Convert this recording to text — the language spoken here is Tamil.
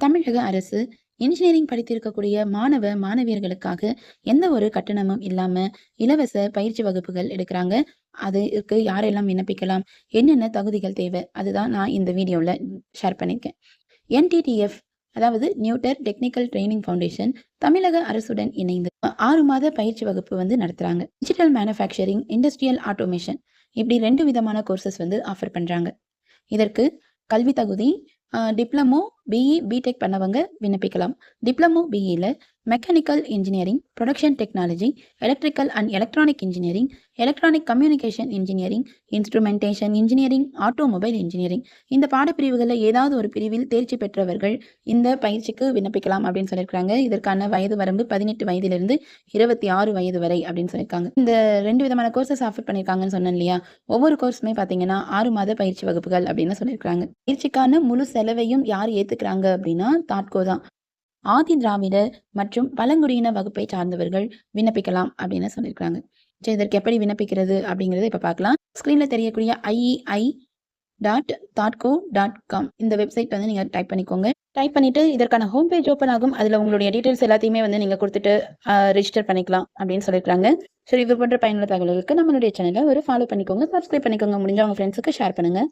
தமிழக அரசு இன்ஜினியரிங் படித்திருக்கக்கூடிய மாணவ மாணவியர்களுக்காக எந்த ஒரு கட்டணமும் இல்லாம இலவச பயிற்சி வகுப்புகள் எடுக்கிறாங்க. அதுக்கு யாரெல்லாம் விண்ணப்பிக்கலாம்? என்னென்ன தகுதிகள் தேவை? அதுதான் நான் இந்த வீடியோவில் ஷேர் பண்ணியிருக்கேன் என்டிடிஎஃப் அதாவது நியூட்டர் டெக்னிக்கல் ட்ரைனிங் ஃபவுண்டேஷன் தமிழக அரசுடன் இணைந்து ஆறு மாத பயிற்சி வகுப்பு வந்து நடத்துகிறாங்க டிஜிட்டல் மேனுஃபேக்சரிங் இண்டஸ்ட்ரியல் ஆட்டோமேஷன் இப்படி ரெண்டு விதமான கோர்சஸ் வந்து ஆஃபர் பண்ணுறாங்க இதற்கு கல்வி தகுதி டிப்ளமோ பிஇ பிடெக் பண்ணவங்க விண்ணப்பிக்கலாம். Diploma பிஇயில் mechanical engineering production technology electrical and electronic engineering electronic communication engineering instrumentation engineering automobile engineering இந்த பாடப்பிரிவுகளில் ஏதாவது ஒரு பிரிவில் தேர்ச்சி பெற்றவர்கள் இந்த பயிற்சிக்கு விண்ணப்பிக்கலாம் அப்படின்னு சொல்லியிருக்காங்க. இதற்கான வயது வரம்பு பதினெட்டு வயதிலிருந்து இருபத்தி ஆறு வயது வரை அப்படின்னு சொல்லியிருக்காங்க. இந்த ரெண்டு விதமான கோர்சஸ் ஆஃபர் பண்ணியிருக்காங்கன்னு சொன்னேன் இல்லையா? ஒவ்வொரு கோர்ஸுமே பார்த்தீங்கன்னா ஆறு மாத பயிற்சி வகுப்புகள் அப்படின்னு சொல்லியிருக்காங்க. பயிற்சிக்கான முழு செலவையும் யார் ஏற்று எடுத்துக்கிறாங்க அப்படின்னா தாட்கோ தான். ஆதி திராவிடர் மற்றும் பழங்குடியின வகுப்பை சார்ந்தவர்கள் விண்ணப்பிக்கலாம் அப்படின்னு சொல்லியிருக்காங்க சரி இதற்கு எப்படி விண்ணப்பிக்கிறது அப்படிங்கிறத இப்போ பார்க்கலாம். ஸ்க்ரீனில் தெரியக்கூடிய ஐஇஐ டாட் தாட்கோ டாட் காம் இந்த வெப்சைட் வந்து நீங்கள் டைப் பண்ணிக்கோங்க. டைப் பண்ணிட்டு இதற்கான ஹோம் பேஜ் ஓப்பன் ஆகும். அதில் உங்களுடைய டீட்டெயில்ஸ் எல்லாத்தையுமே வந்து நீங்கள் கொடுத்துட்டு ரெஜிஸ்டர் பண்ணிக்கலாம் அப்படின்னு சொல்லியிருக்காங்க சரி இது போன்ற பயனுள்ள தகவல்களுக்கு நம்மளுடைய சேனலை ஒரு ஃபாலோ பண்ணிக்கோங்க. சப்ஸ்கிரைப் பண்ணிக்கோங்க. முடிஞ்ச உங்கள் ஃப்ரெண்ட்ஸுக்கு ஷேர் பண்ணுங்கள்